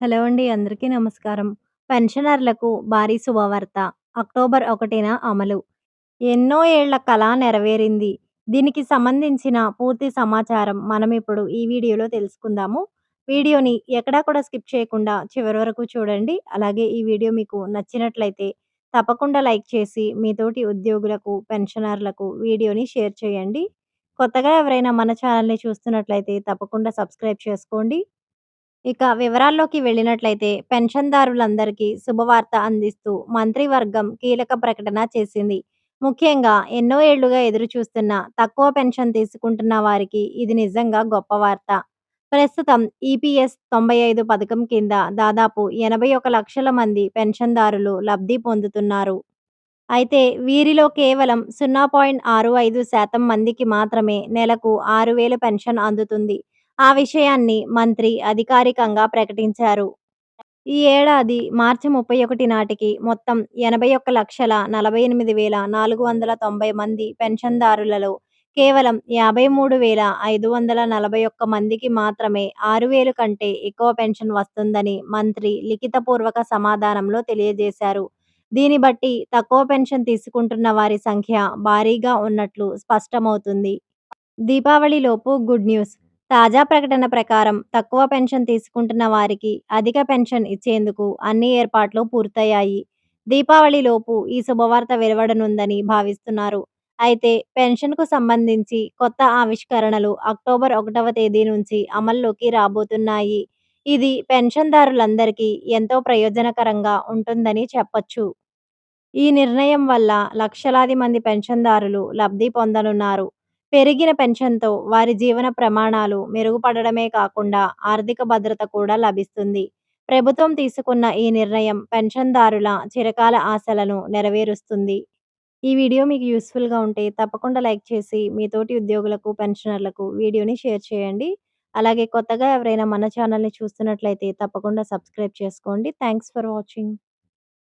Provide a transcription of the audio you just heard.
Hello అండి. అందరికీ నమస్కారం. పెన్షనర్లకు భారీ శుభవార్త. అక్టోబర్ ఒకటిన అమలు. ఎన్నో ఏళ్ళ కల నెరవేరింది. దీనికి సంబంధించిన పూర్తి సమాచారం మనమిప్పుడు ఈ వీడియోలో తెలుసుకుందాము. వీడియోని ఎక్కడా కూడా స్కిప్ చేయకుండా చివరి వరకు చూడండి. అలాగే ఈ వీడియో మీకు నచ్చినట్లయితే తప్పకుండా లైక్ చేసి మీ తోటి ఉద్యోగులకు, పెన్షనర్లకు వీడియోని షేర్ చేయండి. కొత్తగా ఎవరైనా మన ఛానల్‌ని చూస్తున్నట్లయితే తప్పకుండా సబ్స్క్రైబ్ చేసుకోండి. ఇక వివరాల్లోకి వెళ్ళినట్లయితే పెన్షన్దారులందరికీ శుభవార్త అందిస్తూ మంత్రివర్గం కీలక ప్రకటన చేసింది. ముఖ్యంగా ఎన్నో ఏళ్ళుగా ఎదురుచూస్తున్న తక్కువ పెన్షన్ తీసుకుంటున్న వారికి ఇది నిజంగా గొప్ప వార్త. ప్రస్తుతం ఈపీఎస్ తొంభై ఐదు పథకం కింద దాదాపు ఎనభై ఒక లక్షల మంది పెన్షన్దారులు లబ్ధి పొందుతున్నారు. అయితే వీరిలో కేవలం సున్నా పాయింట్ ఆరు ఐదు శాతం మందికి మాత్రమే నెలకు ఆరు వేలు పెన్షన్ అందుతుంది. ఆ విషయాన్ని మంత్రి అధికారికంగా ప్రకటించారు. ఈ ఏడాది మార్చి ముప్పై ఒకటి నాటికి మొత్తం ఎనభై ఒక్క లక్షల నలభై ఎనిమిది వేల నాలుగు వందల తొంభై మంది పెన్షన్దారులలో కేవలం యాభై మూడు వేల ఐదు వందల నలభై ఒక్క మందికి మాత్రమే ఆరు వేలు కంటే ఎక్కువ పెన్షన్ వస్తుందని మంత్రి లిఖితపూర్వక సమాధానంలో తెలియజేశారు. దీన్ని బట్టి తక్కువ పెన్షన్ తీసుకుంటున్న వారి సంఖ్య భారీగా ఉన్నట్లు స్పష్టమవుతుంది. దీపావళిలోపు గుడ్ న్యూస్ తాజా ప్రకటన ప్రకారం తక్కువ పెన్షన్ తీసుకుంటున్న వారికి అధిక పెన్షన్ ఇచ్చేందుకు అన్ని ఏర్పాట్లు పూర్తయ్యాయి. దీపావళిలోపు ఈ శుభవార్త వెలువడనుందని భావిస్తున్నారు. అయితే పెన్షన్‌కు సంబంధించి కొత్త ఆవిష్కరణలు అక్టోబర్ ఒకటవ తేదీ నుంచి అమల్లోకి రాబోతున్నాయి. ఇది పెన్షన్దారులందరికీ ఎంతో ప్రయోజనకరంగా ఉంటుందని చెప్పొచ్చు. ఈ నిర్ణయం వల్ల లక్షలాది మంది పెన్షన్దారులు లబ్ధి పొందనున్నారు. పెరిగిన పెన్షన్‌తో వారి జీవన ప్రమాణాలు మెరుగుపడడమే కాకుండా ఆర్థిక భద్రత కూడా లభిస్తుంది. ప్రభుత్వం తీసుకున్న ఈ నిర్ణయం పెన్షన్దారుల చిరకాల ఆశలను నెరవేరుస్తుంది. ఈ వీడియో మీకు యూజ్‌ఫుల్‌గా ఉంటే తప్పకుండా లైక్ చేసి మీ తోటి ఉద్యోగులకు, పెన్షనర్లకు వీడియోని షేర్ చేయండి. అలాగే కొత్తగా ఎవరైనా మన ఛానల్‌ని చూస్తున్నట్లయితే తప్పకుండా సబ్స్క్రైబ్ చేసుకోండి. Thanks for watching.